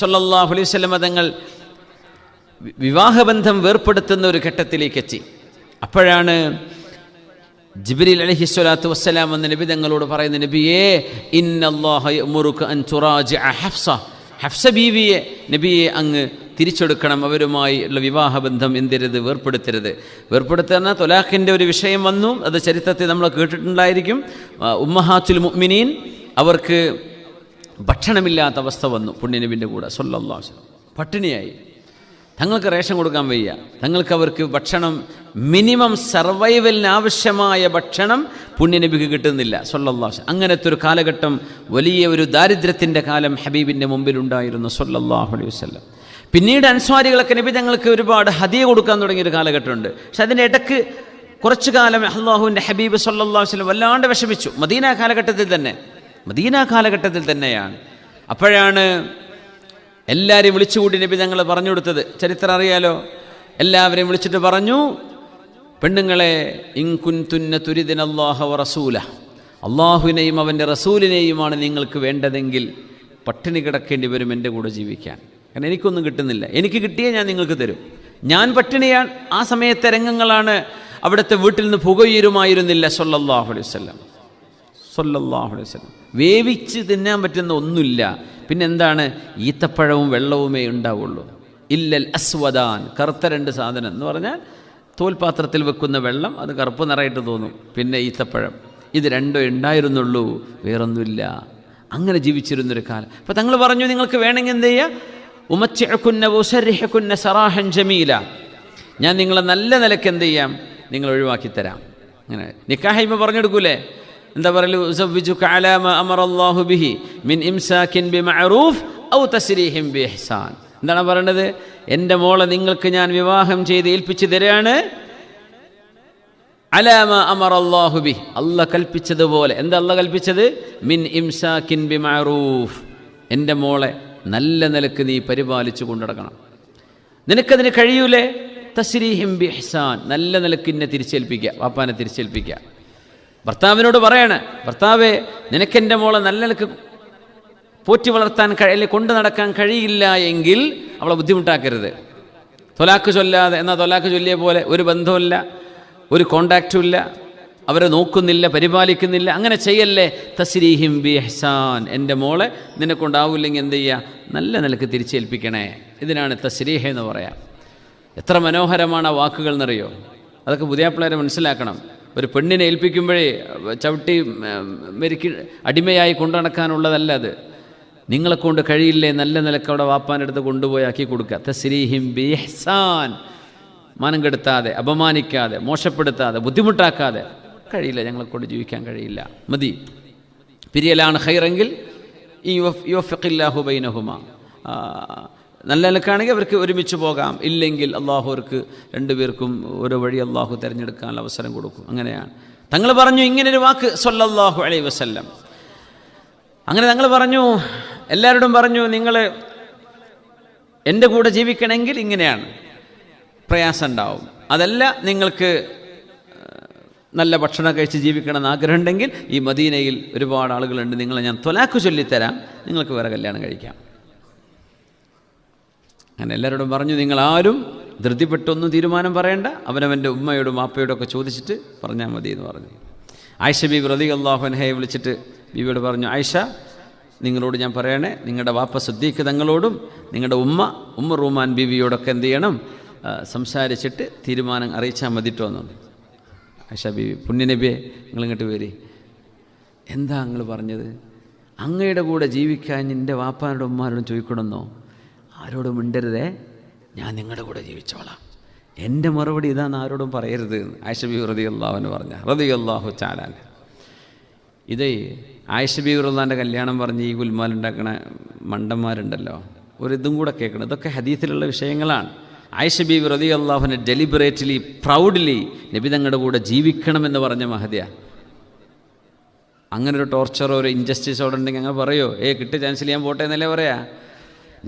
സല്ലല്ലാഹു അലൈഹി സ്വലമ തങ്ങൾ വിവാഹബന്ധം വേർപ്പെടുത്തുന്ന ഒരു ഘട്ടത്തിലേക്ക് എത്തി. അപ്പോഴാണ് ജിബ്രീൽ അലഹി സ്വലാത്തു വസ്സലാം എന്ന നബി തങ്ങളോട് പറയുന്ന നബിയേ ഹഫ്സ. ഹഫ്സ ബീവിയെ നബിയെ അങ്ങ് തിരിച്ചെടുക്കണം അവരുമായി ഉള്ള വിവാഹബന്ധം എന്തിരുത്? വേർപ്പെടുത്തരുത്. വേർപ്പെടുത്തുന്ന തൊലാഖിന്റെ ഒരു വിഷയം വന്നു അത് ചരിത്രത്തെ നമ്മൾ കേട്ടിട്ടുണ്ടായിരിക്കും. ഉമ്മഹാത്തുൽ മുഅ്മിനീൻ അവർക്ക് ഭക്ഷണമില്ലാത്ത അവസ്ഥ വന്നു പുണ്യനബിന്റെ കൂടെ വസല്ലം. പട്ടിണിയായി. തങ്ങൾക്ക് റേഷൻ കൊടുക്കാൻ വയ്യ. തങ്ങൾക്ക് അവർക്ക് ഭക്ഷണം മിനിമം സർവൈവലിന് ആവശ്യമായ ഭക്ഷണം പുണ്യനബിക്ക് കിട്ടുന്നില്ല വസല്ലം. അങ്ങനത്തെ ഒരു കാലഘട്ടം വലിയ ഒരു ദാരിദ്ര്യത്തിന്റെ കാലം ഹബീബിന്റെ മുമ്പിലുണ്ടായിരുന്നു സല്ലല്ലാഹു അലൈഹി വസല്ലം. പിന്നീട് അൻസ്വാരികളൊക്കെ നബി തങ്ങൾക്ക് ഒരുപാട് ഹദിയ കൊടുക്കാൻ തുടങ്ങിയ ഒരു കാലഘട്ടമുണ്ട്. പക്ഷെ അതിന്റെ ഇടയ്ക്ക് കുറച്ചു കാലം അള്ളാഹുവിന്റെ ഹബീബ് സല്ലല്ലാഹു വസ്ലം വല്ലാണ്ട് വിഷമിച്ചു. മദീന കാലഘട്ടത്തിൽ തന്നെ മദീന കാലഘട്ടത്തിൽ തന്നെയാണ്. അപ്പോഴാണ് എല്ലാവരെയും വിളിച്ചുകൂടി നബി ഞങ്ങൾ പറഞ്ഞു കൊടുത്തത്. ചരിത്രം അറിയാലോ? എല്ലാവരെയും വിളിച്ചിട്ട് പറഞ്ഞു പെണ്ണുങ്ങളെ ഇൻകുൻ തുന്ന ഇൻകുൻതുന്ന അള്ളാഹു റസൂല. അള്ളാഹുവിനെയും അവന്റെ റസൂലിനെയുമാണ് നിങ്ങൾക്ക് വേണ്ടതെങ്കിൽ പട്ടിണി കിടക്കേണ്ടി വരും എന്റെ കൂടെ ജീവിക്കാൻ. കാരണം എനിക്കൊന്നും കിട്ടുന്നില്ല. എനിക്ക് കിട്ടിയേ ഞാൻ നിങ്ങൾക്ക് തരും. ഞാൻ പട്ടിണിയാണ് ആ സമയത്തെ രംഗങ്ങളാണ് അവിടുത്തെ വീട്ടിൽ നിന്ന് പുകയുരുമായിരുന്നില്ല സല്ലല്ലാഹു അലൈഹി സല്ലല്ലാഹു അലൈഹി വേവിച്ച് തിന്നാൻ പറ്റുന്ന ഒന്നുമില്ല. പിന്നെ എന്താണ്? ഈത്തപ്പഴവും വെള്ളവുമേ ഉണ്ടാവുള്ളൂ. ഇല്ലൽ അസ്വദാൻ കറുത്ത രണ്ട് സാധനം എന്ന് പറഞ്ഞാൽ തോൽപാത്രത്തിൽ വെക്കുന്ന വെള്ളം അത് കറുപ്പ് നിറയിട്ട് തോന്നും. പിന്നെ ഈത്തപ്പഴം. ഇത് രണ്ടോ ഉണ്ടായിരുന്നുള്ളൂ വേറൊന്നുമില്ല. അങ്ങനെ ജീവിച്ചിരുന്നൊരു കാലം. അപ്പോൾ തങ്ങൾ പറഞ്ഞു നിങ്ങൾക്ക് വേണമെങ്കിൽ എന്ത് ചെയ്യുക ഉമച്ചിഴക്കുന്ന ഉസരിഹക്കുന്ന സറാഹൻ ജമീല. ഞാൻ നിങ്ങളെ നല്ല നിലയ്ക്ക് എന്ത് ചെയ്യാം? നിങ്ങൾ ഒഴിവാക്കി തരാം. അങ്ങനെ. നിക്കാഹിമ പറഞ്ഞെടുക്കൂലേ എന്താ പറയുക ബിഹി മിൻ ഇംസാകിൻ ബിമഅറൂഫ് ഔ തസ്രീഹിം ബി ഇഹ്സാൻ എന്താണ് പറയണത്? എന്റെ മോളെ നിങ്ങൾക്ക് ഞാൻ വിവാഹം ചെയ്ത് ഏൽപ്പിച്ചു തരാണ്. അലാമ അമറല്ലാഹു ബി അല്ല കൽപ്പിച്ചതുപോലെ. എന്താ അല്ല കൽപ്പിച്ചത്? മിൻ ഇംസാക്കിൻ ബിമഅറൂഫ്. എന്റെ മോളെ നല്ല നിലയ്ക്ക് നീ പരിപാലിച്ചു കൊണ്ടുനടക്കണം. നിനക്കതിന് കഴിയൂലേ? തസ്രീഹിം ബി ഇഹ്സാൻ നല്ല നിലയ്ക്ക് എന്നെ തിരിച്ചേൽപ്പിക്കുക വാപ്പാനെ തിരിച്ചേൽപ്പിക്കുക ഭർത്താവിനോട് പറയാണ് ഭർത്താവെ നിനക്കെന്റെ മോളെ നല്ല നിലയ്ക്ക് പോറ്റി വളർത്താൻ കഴിയില്ല കൊണ്ടു നടക്കാൻ കഴിയില്ല എങ്കിൽ അവളെ ബുദ്ധിമുട്ടാക്കരുത്. തൊലാക്ക് ചൊല്ലാതെ എന്നാൽ തൊലാക്ക് ചൊല്ലിയ പോലെ ഒരു ബന്ധമില്ല ഒരു കോണ്ടാക്റ്റും ഇല്ല അവരെ നോക്കുന്നില്ല പരിപാലിക്കുന്നില്ല അങ്ങനെ ചെയ്യല്ലേ? തസ്രീഹിം ബി ഹസാൻ എന്റെ മോളെ നിനക്കൊണ്ടാവില്ലെങ്കിൽ എന്ത് ചെയ്യുക നല്ല നിലയ്ക്ക് തിരിച്ചേൽപ്പിക്കണേ. ഇതിനാണ് തസ്രീഹ എന്ന് പറയാം. എത്ര മനോഹരമാണ് ആ വാക്കുകൾ എന്നറിയോ? അതൊക്കെ പുതിയ പിള്ളേരെ മനസ്സിലാക്കണം. ഒരു പെണ്ണിനെ ഏൽപ്പിക്കുമ്പോഴേ ചവിട്ടി മെരുക്കി അടിമയായി കൊണ്ടു നടക്കാനുള്ളതല്ല അത്. നിങ്ങളെ കൊണ്ട് കഴിയില്ലേ നല്ല നിലയ്ക്ക് അവിടെ വാപ്പാനെടുത്ത് കൊണ്ടുപോയി ആക്കി കൊടുക്കുക. തസ്രീഹിം ബിഹ്സാൻ മനം കെടുത്താതെ അപമാനിക്കാതെ മോശപ്പെടുത്താതെ ബുദ്ധിമുട്ടാക്കാതെ. കഴിയില്ല ഞങ്ങളെ കൊണ്ട് ജീവിക്കാൻ കഴിയില്ല. മതി. പിരിയലാണ് ഹൈറെങ്കിൽ ഈ യുവഫിഖില്ലാഹു ബൈനഹുമ. ആ, നല്ല നിലക്കാണെങ്കിൽ അവർക്ക് ഒരുമിച്ച് പോകാം. ഇല്ലെങ്കിൽ അള്ളാഹു അവർക്ക് രണ്ടുപേർക്കും ഓരോ വഴി അള്ളാഹു തിരഞ്ഞെടുക്കാനുള്ള അവസരം കൊടുക്കും. അങ്ങനെയാണ്. തങ്ങൾ പറഞ്ഞു ഇങ്ങനൊരു വാക്ക് സൊല്ലാഹു അലൈ വസല്ലം. അങ്ങനെ തങ്ങൾ പറഞ്ഞു എല്ലാവരോടും പറഞ്ഞു നിങ്ങൾ എന്റെ കൂടെ ജീവിക്കണമെങ്കിൽ ഇങ്ങനെയാണ്. പ്രയാസം ഉണ്ടാവും. അതല്ല നിങ്ങൾക്ക് നല്ല ഭക്ഷണം കഴിച്ച് ജീവിക്കണമെന്ന് ആഗ്രഹമുണ്ടെങ്കിൽ ഈ മദീനയിൽ ഒരുപാട് ആളുകളുണ്ട്. നിങ്ങളെ ഞാൻ തൊലാക്ക് ചൊല്ലിത്തരാം. നിങ്ങൾക്ക് വേറെ കല്യാണം കഴിക്കാം. അങ്ങനെ എല്ലാവരോടും പറഞ്ഞു നിങ്ങൾ ആരും ധൃതിപ്പെട്ടൊന്നും തീരുമാനം പറയണ്ട. അവനവന്റെ ഉമ്മയോടും മാപ്പയോടും ഒക്കെ ചോദിച്ചിട്ട് പറഞ്ഞാൽ മതി എന്ന് പറഞ്ഞു. ആയിഷ ബീബി റതി അള്ളാഹുൻഹയെ വിളിച്ചിട്ട് ബീബിയോട് പറഞ്ഞു ആയിഷ നിങ്ങളോട് ഞാൻ പറയണേ നിങ്ങളുടെ വാപ്പ സുദ്ദീഖ് തങ്ങളോടും നിങ്ങളുടെ ഉമ്മ ഉമ്മ റൂമാൻ ബീവിയോടൊക്കെ എന്ത് ചെയ്യണം സംസാരിച്ചിട്ട് തീരുമാനം അറിയിച്ചാൽ മതിട്ടോ എന്ന് ആയിഷ ബീവി പുണ്യനബിയെ നിങ്ങളിങ്ങോട്ട് വരി. എന്താ നിങ്ങൾ പറഞ്ഞത്? അങ്ങയുടെ കൂടെ ജീവിക്കാൻ എന്റെ വാപ്പാനോടും ഉമ്മാരോടും ചോദിക്കണമെന്നോ? ആരോടും മിണ്ടരുതേ. ഞാൻ നിങ്ങളുടെ കൂടെ ജീവിച്ചോളാം. എന്റെ മറുപടി ഇതാണ് ആരോടും പറയരുത് ആയിഷബി റതി അള്ളാഹുവിന് പറഞ്ഞ റതി അള്ളാഹു ചാലാൻ ഇത് ആയിഷബി ഹൃദാന്റെ കല്യാണം പറഞ്ഞ് ഈ ഗുൽമാലുണ്ടാക്കണ മണ്ടന്മാരുണ്ടല്ലോ ഒരു ഇതും കൂടെ കേൾക്കണം. ഇതൊക്കെ ഹദീസിലുള്ള വിഷയങ്ങളാണ്. ആയിഷബി റതി അള്ളാഹുവിനെ ഡെലിബറേറ്റ്ലി പ്രൗഡ്ലി നബി തങ്ങളുടെ കൂടെ ജീവിക്കണമെന്ന് പറഞ്ഞ മഹദിയ അങ്ങനെ ഒരു ടോർച്ചറോ ഒരു ഇൻജസ്റ്റിസോ ഉണ്ടെങ്കിൽ അങ്ങനെ പറയോ ഏ കിട്ടിയ ചാൻസിൽ ഞാൻ പോട്ടെ എന്നല്ലേ പറയാ.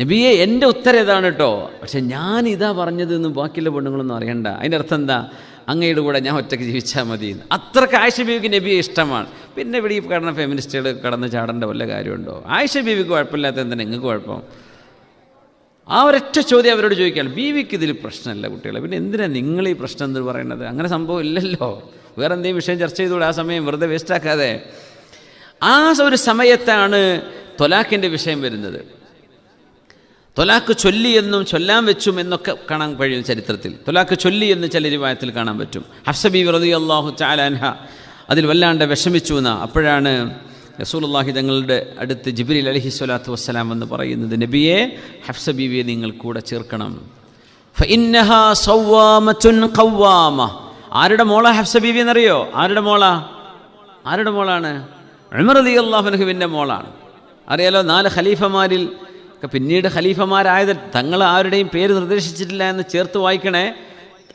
നബിയെ എന്റെ ഉത്തരം ഇതാണ് കേട്ടോ. പക്ഷെ ഞാൻ ഇതാ പറഞ്ഞത് എന്ന് ബാക്കിയുള്ള പെണ്ണുങ്ങളൊന്നും അറിയണ്ട. അതിന്റെ അർത്ഥം എന്താ? അങ്ങയുടെ കൂടെ ഞാൻ ഒറ്റയ്ക്ക് ജീവിച്ചാൽ മതി അത്ര ആയിഷ ബീവിക്ക് നബിയെ ഇഷ്ടമാണ്. പിന്നെ ഇവിടെ ഈ കടന്ന ഫെമിനിസ്റ്റുകൾ കടന്ന് ചാടേണ്ട വല്ല കാര്യമുണ്ടോ? ആയിഷ ബീവിക്ക് കുഴപ്പമില്ലാത്ത എന്തിനാ നിങ്ങൾക്ക് കുഴപ്പം? ആ ഒരൊറ്റ ചോദ്യം അവരോട് ചോദിക്കുകയാണ്. ബീവിക്ക് ഇതിൽ പ്രശ്നമല്ല കുട്ടികളെ. പിന്നെ എന്തിനാണ് നിങ്ങൾ ഈ പ്രശ്നം എന്ന് പറയുന്നത് അങ്ങനെ സംഭവം ഇല്ലല്ലോ. വേറെ എന്തെങ്കിലും വിഷയം ചർച്ച ചെയ്തുകൂടെ ആ സമയം വെറുതെ വേസ്റ്റാക്കാതെ ആ ഒരു സമയത്താണ് തൊലാഖിന്റെ വിഷയം വരുന്നത്. തൊലാക്ക് ചൊല്ലി എന്നും ചൊല്ലാൻ വെച്ചും എന്നൊക്കെ കാണാൻ കഴിയും ചരിത്രത്തിൽ. തൊലാക്ക് ചൊല്ലി എന്ന് ചില രൂപത്തിൽ കാണാൻ പറ്റും. ഹഫ്സബി റതി അള്ളാഹു ചാലാൻഹ അതിൽ വല്ലാണ്ട് വിഷമിച്ചു എന്ന. അപ്പോഴാണ് റസൂലുള്ളാഹി തങ്ങളുടെ അടുത്ത് ജിബ്രീൽ അലഹി സ്വലാത്തു വസ്സലാം എന്ന് പറയുന്നത് നബിയെ ഹഫ്സ ബീവിയെ നിങ്ങൾ കൂടെ ചേർക്കണം. ആരുടെ മോള ഹഫ്സ ബീവി എന്നറിയോ? ആരുടെ മോള? ആരുടെ മോളാണ്? ഉമർ അലി അള്ളാഹുനഹുവിന്റെ മോളാണ്. അറിയാലോ നാല് ഖലീഫമാരിൽ പിന്നീട് ഖലീഫമാരായത് തങ്ങൾ ആരുടെയും പേര് നിർദ്ദേശിച്ചിട്ടില്ല എന്ന് ചേർത്ത് വായിക്കണേ.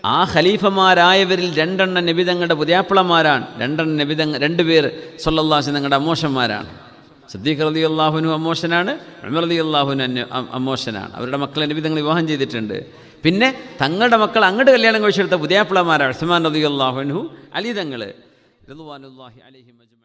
ആ ഖലീഫമാരായവരിൽ രണ്ടെണ്ണം നബിതങ്ങളുടെ പുതിയാപ്പിളമാരാണ്. രണ്ടെണ്ണം നബിത രണ്ട് പേർ സൊല്ലാസ് തങ്ങളുടെ അമ്മോഷന്മാരാണ് സിദ്ദീഖ് റതി അള്ളാഹുനു അമ്മോഷനാണ് ഉമർ അലി അള്ളാഹുനു അമ്മോഷനാണ് അവരുടെ മക്കളെ നബിതങ്ങൾ വിവാഹം ചെയ്തിട്ടുണ്ട്. പിന്നെ തങ്ങളുടെ മക്കൾ അങ്ങോട്ട് കല്യാണം കഴിച്ചെടുത്ത പുതിയാപ്പിളമാരാണ് ഉസ്മാൻ റതി അള്ളാഹുനു അലി തങ്ങൾ അലൈഹിം